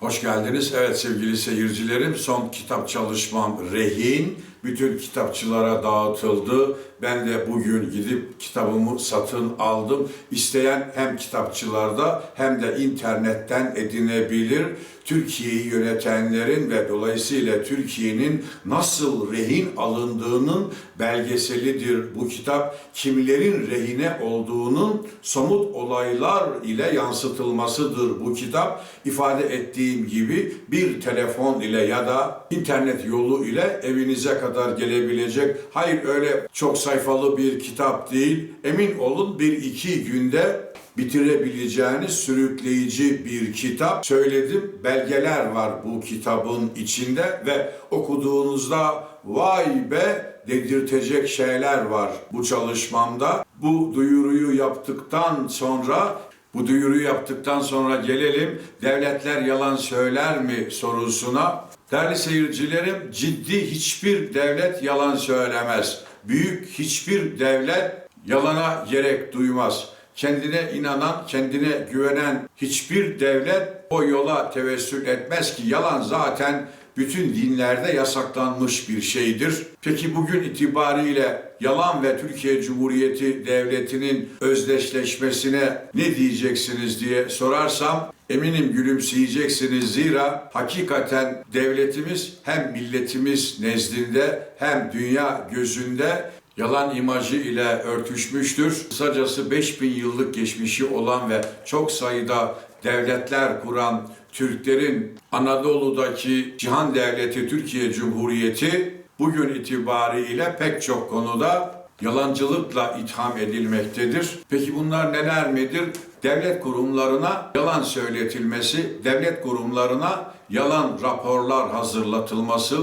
Hoş geldiniz. Evet sevgili seyircilerim son kitap çalışmam Rehin. Bütün kitapçılara dağıtıldı. Ben de bugün gidip kitabımı satın aldım. İsteyen hem kitapçılarda hem de internetten edinebilir. Türkiye'yi yönetenlerin ve dolayısıyla Türkiye'nin nasıl rehin alındığının belgeselidir bu kitap. Kimlerin rehine olduğunun somut olaylar ile yansıtılmasıdır bu kitap. İfade ettiğim gibi bir telefon ile ya da internet yolu ile evinize kadar gelebilecek. Hayır öyle çok sayfalı bir kitap değil. Emin olun bir iki günde bitirebileceğiniz sürükleyici bir kitap. Söyledim belgeler var bu kitabın içinde ve okuduğunuzda vay be dedirtecek şeyler var bu çalışmamda. Bu duyuruyu yaptıktan sonra bu duyuruyu yaptıktan sonra gelelim devletler yalan söyler mi sorusuna. Değerli seyircilerim ciddi hiçbir devlet yalan söylemez. Büyük hiçbir devlet yalana gerek duymaz. Kendine inanan, kendine güvenen hiçbir devlet o yola tevessül etmez ki yalan zaten bütün dinlerde yasaklanmış bir şeydir. Peki bugün itibariyle yalan ve Türkiye Cumhuriyeti Devleti'nin özdeşleşmesine ne diyeceksiniz diye sorarsam eminim gülümseyeceksiniz zira hakikaten devletimiz hem milletimiz nezdinde hem dünya gözünde yalan imajı ile örtüşmüştür. Kısacası 5000 yıllık geçmişi olan ve çok sayıda devletler kuran Türklerin Anadolu'daki cihan devleti Türkiye Cumhuriyeti bugün itibariyle pek çok konuda yalancılıkla itham edilmektedir. Peki bunlar neler midir? Devlet kurumlarına yalan söyletilmesi, devlet kurumlarına yalan raporlar hazırlatılması,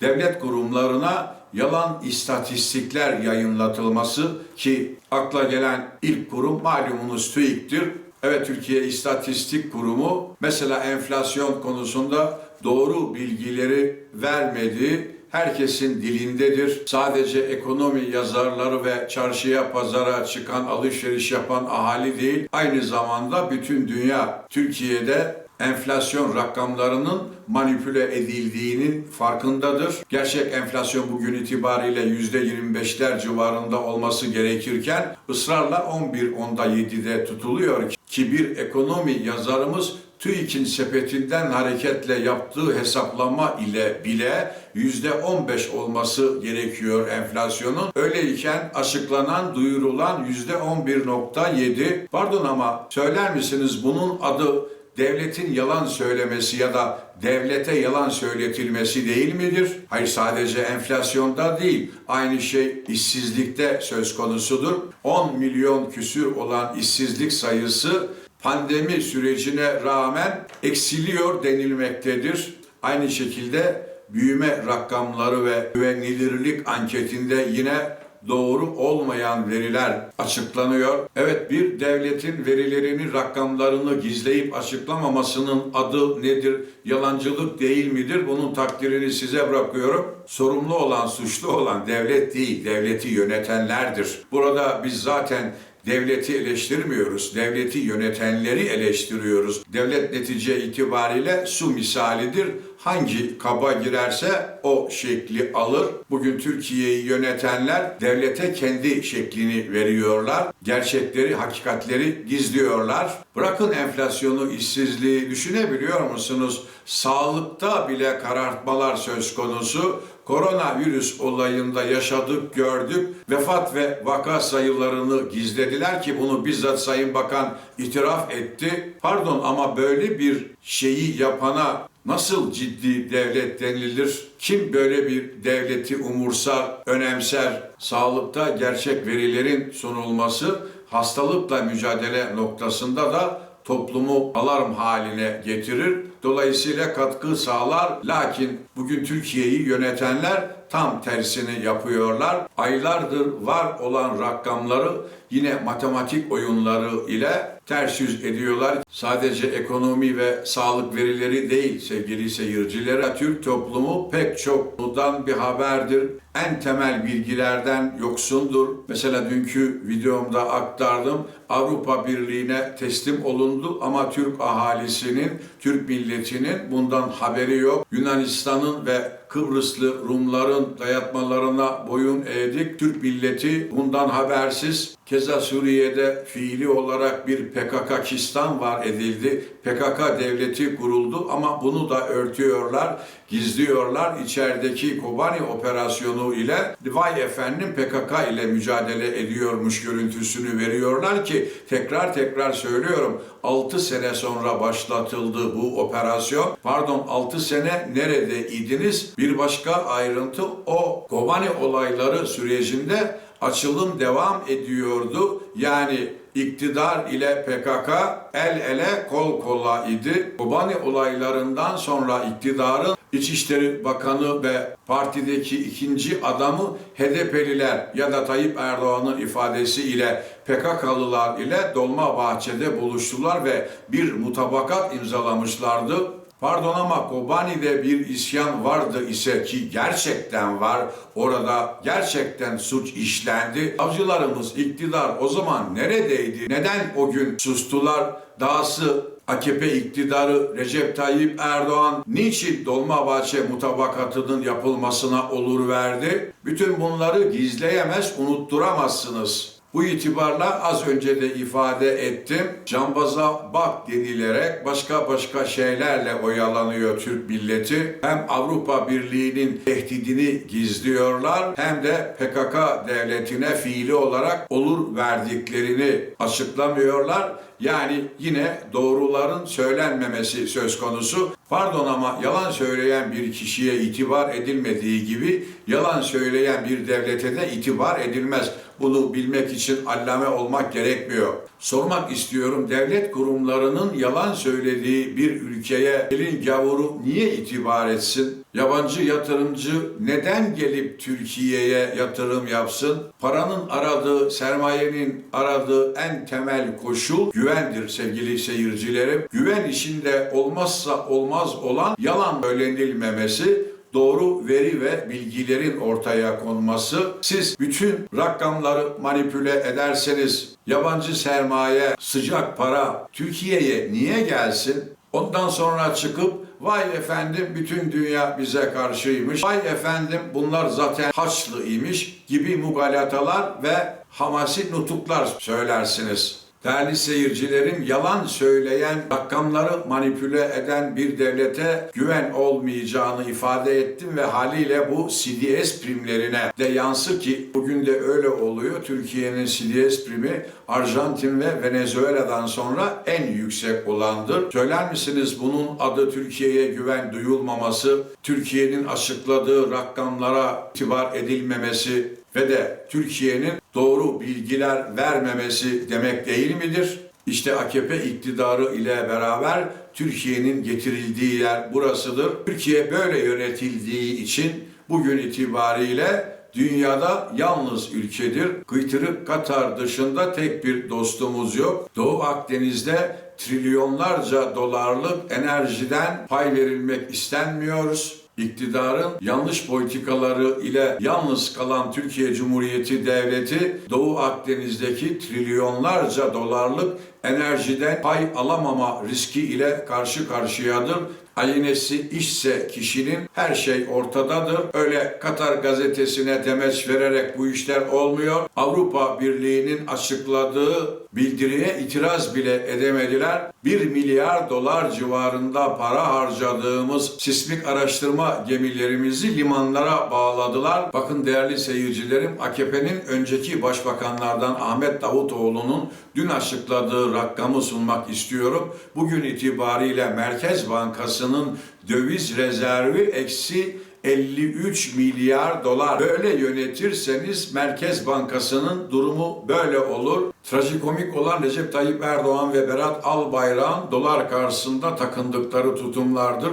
devlet kurumlarına yalan istatistikler yayınlatılması ki akla gelen ilk kurum malumunuz TÜİK'tir. Evet Türkiye İstatistik Kurumu mesela enflasyon konusunda doğru bilgileri vermedi. Herkesin dilindedir. Sadece ekonomi yazarları ve çarşıya pazara çıkan alışveriş yapan ahali değil. Aynı zamanda bütün dünya Türkiye'de enflasyon rakamlarının manipüle edildiğinin farkındadır. Gerçek enflasyon bugün itibariyle %25'ler civarında olması gerekirken ısrarla 11 onda 7'de tutuluyor ki bir ekonomi yazarımız TÜİK'in sepetinden hareketle yaptığı hesaplama ile bile yüzde 15 olması gerekiyor enflasyonun. Öyleyken açıklanan, duyurulan yüzde 11.7. Pardon ama söyler misiniz bunun adı devletin yalan söylemesi ya da devlete yalan söyletilmesi değil midir? Hayır sadece enflasyonda değil. Aynı şey işsizlikte söz konusudur. 10 milyon küsür olan işsizlik sayısı pandemi sürecine rağmen eksiliyor denilmektedir. Aynı şekilde büyüme rakamları ve güvenilirlik anketinde yine doğru olmayan veriler açıklanıyor. Evet bir devletin verilerini, rakamlarını gizleyip açıklamamasının adı nedir? Yalancılık değil midir? Bunun takdirini size bırakıyorum. Sorumlu olan, suçlu olan devlet değil, devleti yönetenlerdir. Burada biz zaten devleti eleştirmiyoruz. Devleti yönetenleri eleştiriyoruz. Devlet netice itibariyle su misalidir. Hangi kaba girerse o şekli alır. Bugün Türkiye'yi yönetenler devlete kendi şeklini veriyorlar. Gerçekleri, hakikatleri gizliyorlar. Bırakın enflasyonu, işsizliği düşünebiliyor musunuz? Sağlıkta bile karartmalar söz konusu koronavirüs olayında yaşadık, gördük. Vefat ve vaka sayılarını gizlediler ki bunu bizzat Sayın Bakan itiraf etti. Pardon ama böyle bir şeyi yapana nasıl ciddi devlet denilir? Kim böyle bir devleti umursar, önemser? Sağlıkta gerçek verilerin sunulması, hastalıkla mücadele noktasında da toplumu alarm haline getirir. Dolayısıyla katkı sağlar. Lakin bugün Türkiye'yi yönetenler tam tersini yapıyorlar. Aylardır var olan rakamları yine matematik oyunları ile ters yüz ediyorlar. Sadece ekonomi ve sağlık verileri değil sevgili seyircilere. Türk toplumu pek çok bundan bir haberdir. En temel bilgilerden yoksundur. Mesela dünkü videomda aktardım. Avrupa Birliği'ne teslim olundu ama Türk ahalisinin, Türk milletinin bundan haberi yok. Yunanistan'ın ve Kıbrıslı Rumların dayatmalarına boyun eğdik. Türk milleti bundan habersiz. Keza Suriye'de fiili olarak bir PKK-Kistan var edildi. PKK devleti kuruldu ama bunu da örtüyorlar, gizliyorlar. İçerideki Kobani operasyonu ile vay efendim PKK ile mücadele ediyormuş görüntüsünü veriyorlar ki tekrar tekrar söylüyorum 6 sene sonra başlatıldı bu operasyon. Pardon 6 sene neredeydiniz? Bir başka ayrıntı o Kobani olayları sürecinde açılım devam ediyordu. Yani iktidar ile PKK el ele kol kola idi. Kobani olaylarından sonra iktidarın İçişleri Bakanı ve partideki ikinci adamı HDP'liler ya da Tayyip Erdoğan'ın ifadesi ile PKK'lılar ile Dolmabahçe'de buluştular ve bir mutabakat imzalamışlardı. Pardon ama Kobani'de bir isyan vardı ise ki gerçekten var. Orada gerçekten suç işlendi. Avcılarımız iktidar o zaman neredeydi? Neden o gün sustular? Dahası AKP iktidarı Recep Tayyip Erdoğan niçin Dolmabahçe mutabakatının yapılmasına olur verdi? Bütün bunları gizleyemez, unutturamazsınız. Bu itibarla az önce de ifade ettim. Cambaza bak denilerek başka başka şeylerle oyalanıyor Türk milleti. Hem Avrupa Birliği'nin tehdidini gizliyorlar hem de PKK devletine fiili olarak olur verdiklerini açıklamıyorlar. Yani yine doğruların söylenmemesi söz konusu. Pardon ama yalan söyleyen bir kişiye itibar edilmediği gibi yalan söyleyen bir devlete de itibar edilmez. Bunu bilmek için allame olmak gerekmiyor. Sormak istiyorum devlet kurumlarının yalan söylediği bir ülkeye elin gavuru niye itibar etsin? Yabancı yatırımcı neden gelip Türkiye'ye yatırım yapsın? Paranın aradığı, sermayenin aradığı en temel koşul güvendir sevgili seyircilerim. Güven içinde olmazsa olmaz olan yalan öğrenilmemesi, doğru veri ve bilgilerin ortaya konması. Siz bütün rakamları manipüle ederseniz yabancı sermaye, sıcak para Türkiye'ye niye gelsin? Ondan sonra çıkıp vay efendim bütün dünya bize karşıymış. Vay efendim bunlar zaten Haçlı imiş gibi mugalatalar ve hamasi nutuklar söylersiniz. Değerli seyircilerim, yalan söyleyen, rakamları manipüle eden bir devlete güven olmayacağını ifade ettim ve haliyle bu CDS primlerine de yansı ki bugün de öyle oluyor. Türkiye'nin CDS primi Arjantin ve Venezuela'dan sonra en yüksek olandır. Söyler misiniz bunun adı Türkiye'ye güven duyulmaması, Türkiye'nin açıkladığı rakamlara itibar edilmemesi ve de Türkiye'nin doğru bilgiler vermemesi demek değil midir? İşte AKP iktidarı ile beraber Türkiye'nin getirildiği yer burasıdır. Türkiye böyle yönetildiği için bugün itibariyle dünyada yalnız ülkedir. Kıytırık Katar dışında tek bir dostumuz yok. Doğu Akdeniz'de trilyonlarca dolarlık enerjiden pay verilmek istenmiyoruz iktidarın yanlış politikaları ile yalnız kalan Türkiye Cumhuriyeti Devleti Doğu Akdeniz'deki trilyonlarca dolarlık enerjiden pay alamama riski ile karşı karşıyadır. Aynesi işse kişinin her şey ortadadır. Öyle Katar gazetesine demeç vererek bu işler olmuyor. Avrupa Birliği'nin açıkladığı bildiriye itiraz bile edemediler. 1 milyar dolar civarında para harcadığımız sismik araştırma gemilerimizi limanlara bağladılar. Bakın değerli seyircilerim AKP'nin önceki başbakanlardan Ahmet Davutoğlu'nun dün açıkladığı rakamı sunmak istiyorum. Bugün itibariyle Merkez Bankası'nın döviz rezervi eksi 53 milyar dolar. Böyle yönetirseniz Merkez Bankası'nın durumu böyle olur. Trajikomik olan Recep Tayyip Erdoğan ve Berat Albayrak'ın dolar karşısında takındıkları tutumlardır.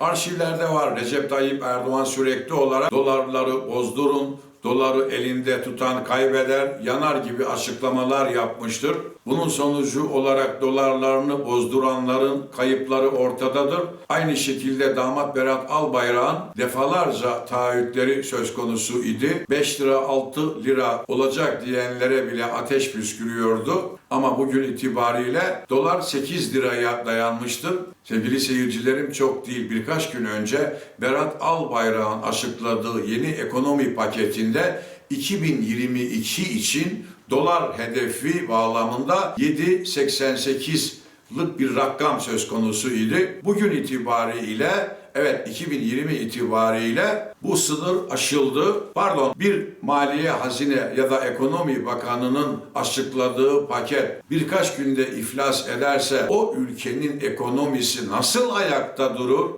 Arşivlerde var Recep Tayyip Erdoğan sürekli olarak dolarları bozdurun, doları elinde tutan kaybeder, yanar gibi açıklamalar yapmıştır. Bunun sonucu olarak dolarlarını bozduranların kayıpları ortadadır. Aynı şekilde damat Berat Albayrak'ın defalarca taahhütleri söz konusu idi. 5 lira 6 lira olacak diyenlere bile ateş püskürüyordu. Ama bugün itibariyle dolar 8 liraya dayanmıştır. Sevgili seyircilerim çok değil birkaç gün önce Berat Albayrak'ın açıkladığı yeni ekonomi paketinde 2022 için dolar hedefi bağlamında 7.88'lık bir rakam söz konusu idi. Bugün itibariyle evet 2020 itibariyle bu sınır aşıldı. Pardon bir Maliye Hazine ya da Ekonomi Bakanı'nın açıkladığı paket birkaç günde iflas ederse o ülkenin ekonomisi nasıl ayakta durur?